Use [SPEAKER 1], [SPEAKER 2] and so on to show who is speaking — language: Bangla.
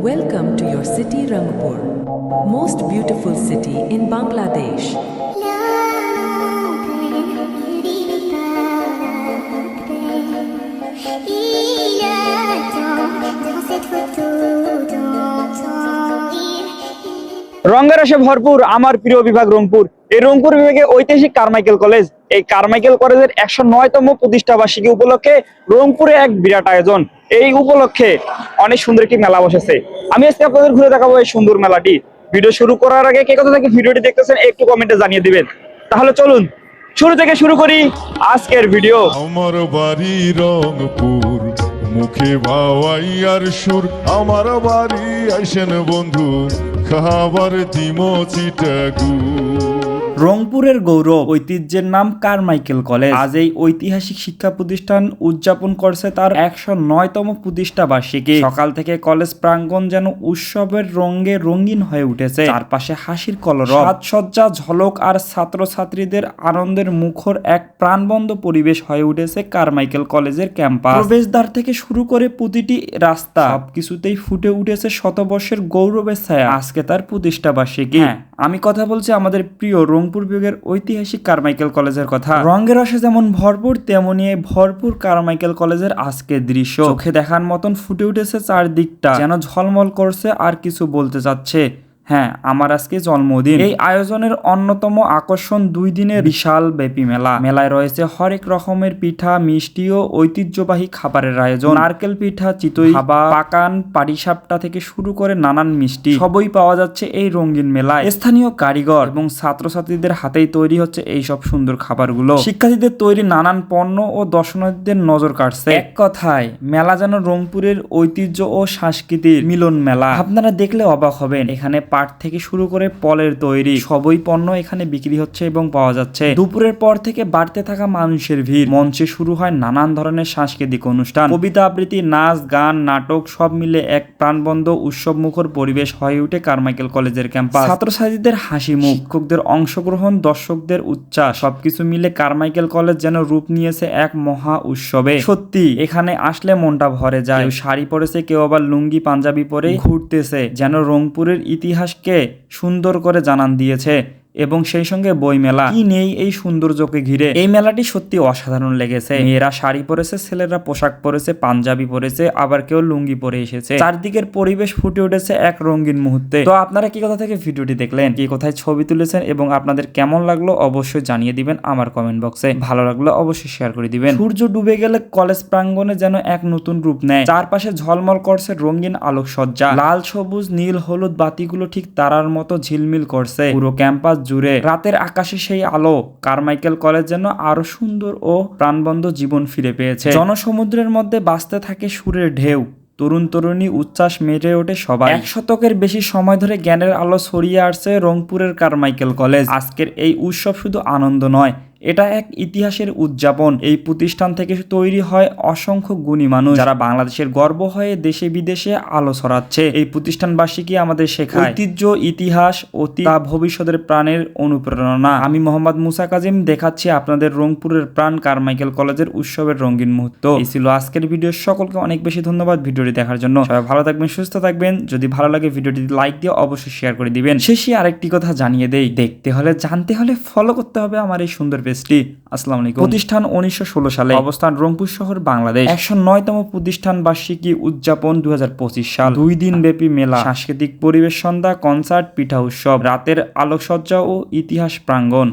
[SPEAKER 1] Welcome to your city Rangpur, most beautiful city in Bangladesh.
[SPEAKER 2] রঙের রসে ভরপুর, আমার প্রিয় বিভাগ রংপুর। এই রংপুর বিভাগে ঐতিহাসিক কারমাইকেল কলেজ এই কারমাইকেল কলেজের একশো নয়তম প্রতিষ্ঠা বার্ষিকী উপলক্ষে রংপুরে এক বিরাট আয়োজন। এই উপলক্ষে অনেক সুন্দর একটি মেলা বসেছে। আমি আজকে আপনাদের ঘুরে দেখাবো এই সুন্দর মেলাটি। ভিডিও শুরু করার আগে কে কথা থেকে ভিডিওটি দেখতেছেন একটু কমেন্টে জানিয়ে দিবেন। তাহলে চলুন, শুরু থেকে শুরু করি আজকের ভিডিও।
[SPEAKER 3] আমার বাড়ি রংপুর, মুখে ভাওয়াইয়ার সুর। আমার বাড়ি আইসেন বন্ধু। খাবার দিমো চিটাগু।
[SPEAKER 4] রংপুরের গৌরব ঐতিহ্যের নাম কারমাইকেল কলেজ। আজ এই ঐতিহাসিক শিক্ষা প্রতিষ্ঠান উদযাপন করছে তার একশো নয়তম প্রতিষ্ঠা বার্ষিকী। সকাল থেকে কলেজ প্রাঙ্গণ যেন উৎসবের রঙে রঙিন হয়ে উঠেছে। চারপাশে হাসির কলরব। সাজসজ্জা ঝলক আর ছাত্রছাত্রীদের আনন্দের মুখর এক প্রাণবন্ধ পরিবেশ হয়ে উঠেছে কারমাইকেল কলেজের ক্যাম্পাস। প্রবেশদ্বার থেকে শুরু করে প্রতিটি রাস্তা সবকিছুতেই ফুটে উঠেছে শতবর্ষের গৌরবের ছায়া। আজকে তার প্রতিষ্ঠা বার্ষিকী। হ্যাঁ, আমি কথা বলছি আমাদের প্রিয় রংপুর বিভাগের ঐতিহাসিক কারমাইকেল কলেজের কথা। রঙের রসে যেমন ভরপুর তেমনি ভরপুর কারমাইকেল কলেজের আজকের দৃশ্য। চোখে দেখার মতন ফুটে উঠেছে চারদিকটা যেন ঝলমল করছে আর কিছু বলতে চাচ্ছে। হ্যাঁ আমার আজকে জন্মদিন। এই আয়োজনের অন্যতম আকর্ষণ দুই দিনের বিশাল ব্যাপী মেলা। মেলায় রয়েছে হরেক রকমের পিঠা, মিষ্টি ও ঐতিহ্যবাহী খাবারের আয়োজন। নারকেল পিঠা, চিতই খাবা পাকান পাটিসাপটা থেকে শুরু করে নানান মিষ্টি। সবই পাওয়া যাচ্ছে এই রঙিন মেলায়। স্থানীয় কারিগর এবং ছাত্রছাত্রীদের হাতেই তৈরি হচ্ছে এই সব সুন্দর খাবারগুলো। শিক্ষার্থীদের তৈরি নানান পণ্য ও দর্শনার্থীদের নজর কাটছে এক কথায়, মেলা যেন রংপুরের ঐতিহ্য ও সংস্কৃতির মিলন মেলা আপনারা দেখলে অবাক হবেন। এখানে পাট থেকে শুরু করে পলের তৈরি। সবই পণ্য এখানে বিক্রি হচ্ছে এবং পাওয়া যাচ্ছে। দুপুরের পর থেকে বাড়তে থাকা মানুষের ভিড়। মঞ্চে শুরু হয় নানান ধরনের সাংস্কৃতিক অনুষ্ঠান। কবিতা আবৃত্তি, নাচ, গান, নাটক সব মিলে এক প্রাণবন্ধ উৎসব মুখর পরিবেশ হয়ে ওঠে কারমাইকেল কলেজের ক্যাম্পাস। ছাত্রছাত্রীদের হাসি মুখ। শিক্ষকদের অংশগ্রহণ, দর্শকদের উচ্ছ্বাস। সবকিছু মিলে কারমাইকেল কলেজ যেন রূপ নিয়েছে এক মহা উৎসবে। সত্যি, এখানে আসলে মনটা ভরে যায়। শাড়ি পরেছে, কেউ আবার লুঙ্গি, পাঞ্জাবি পরে ঘুরতেছে। যেন রংপুরের ইতিহাসকে সুন্দর করে জানান দিয়েছে। এবং সেই সঙ্গে বই মেলা কি নেই এই সৌন্দর্যকে ঘিরে? এই মেলাটি সত্যি অসাধারণ লেগেছে। মেয়েরা শাড়ি পরেছে, ছেলেরা পোশাক পরেছে, পাঞ্জাবি পরেছে, আবার কেউ লুঙ্গি পরে এসেছে। চারদিকের পরিবেশ ফুটে উঠেছে এক রঙিন মুহূর্তে। তো আপনারা কি কথা থেকে ভিডিওটি দেখলেন? কি কোথায় ছবি তুলেছেন এবং আপনাদের কেমন লাগল অবশ্যই জানিয়ে দিবেন আমার কমেন্ট বক্সে ভালো লাগল অবশ্যই শেয়ার করে দিবেন। সূর্য ডুবে গেলে কলেজ প্রাঙ্গণে যেন এক নতুন রূপ নেয়। চারপাশে ঝলমল করছে রঙিন আলোকসজ্জা। লাল, সবুজ, নীল, হলুদ বাতিগুলো ঠিক তারার মতো ঝিলমিল করছে। পুরো ক্যাম্পাস জুড়ে। রাতের আকাশে সেই আলো, কারমাইকেল কলেজ যেন আরও সুন্দর ও প্রাণবন্ধ জীবন ফিরে পেয়েছে। জনসমুদ্রের মধ্যে বাঁচতে থাকে সুরের ঢেউ। তরুণ তরুণী উচ্ছ্বাস মেটে ওঠে সবাই। এক শতকের বেশি সময় ধরে জ্ঞানের আলো ছড়িয়ে আসছে রংপুরের কারমাইকেল কলেজ। আজকের এই উৎসব শুধু আনন্দ নয় এটা এক ইতিহাসের উদযাপন। এই প্রতিষ্ঠান থেকে তৈরি হয় অসংখ্য গুণী মানুষ যারা বাংলাদেশের গর্ব হয়ে দেশে বিদেশে আলো ছড়াচ্ছে। এই প্রতিষ্ঠান বার্ষিকী আমাদের শেখায় ঐতিহ্য, ইতিহাস অতি ভবিষ্যতের প্রাণের অনুপ্রেরণা। আমি মোহাম্মদ মুসা কাজিম, দেখাচ্ছি আপনাদের রংপুরের প্রাণ কারমাইকেল কলেজের উৎসবের রঙিন মুহূর্ত। এই ছিল আজকের ভিডিও। সকলকে অনেক বেশি ধন্যবাদ ভিডিওটি দেখার জন্য। সবাই ভালো থাকবেন, সুস্থ থাকবেন। যদি ভালো লাগে ভিডিওটি, লাইক দিয়ে অবশ্যই শেয়ার করে দিবেন। শেষে আরেকটি কথা জানিয়ে দেই। দেখতে হলে, জানতে হলে ফলো করতে হবে আমার এই সুন্দর পেজটি আসসালামু আলাইকুম। প্রতিষ্ঠান উনিশশো ষোলো সালে অবস্থান রংপুর শহর বাংলাদেশ। একশো নয়তম প্রতিষ্ঠান বার্ষিকী উদযাপন দুই হাজার পঁচিশ সাল। দুই দিন ব্যাপী মেলা। সাংস্কৃতিক পরিবেশ সন্ধ্যা কনসার্ট পিঠা উৎসব রাতের আলোকসজ্জা ও ইতিহাস প্রাঙ্গণ।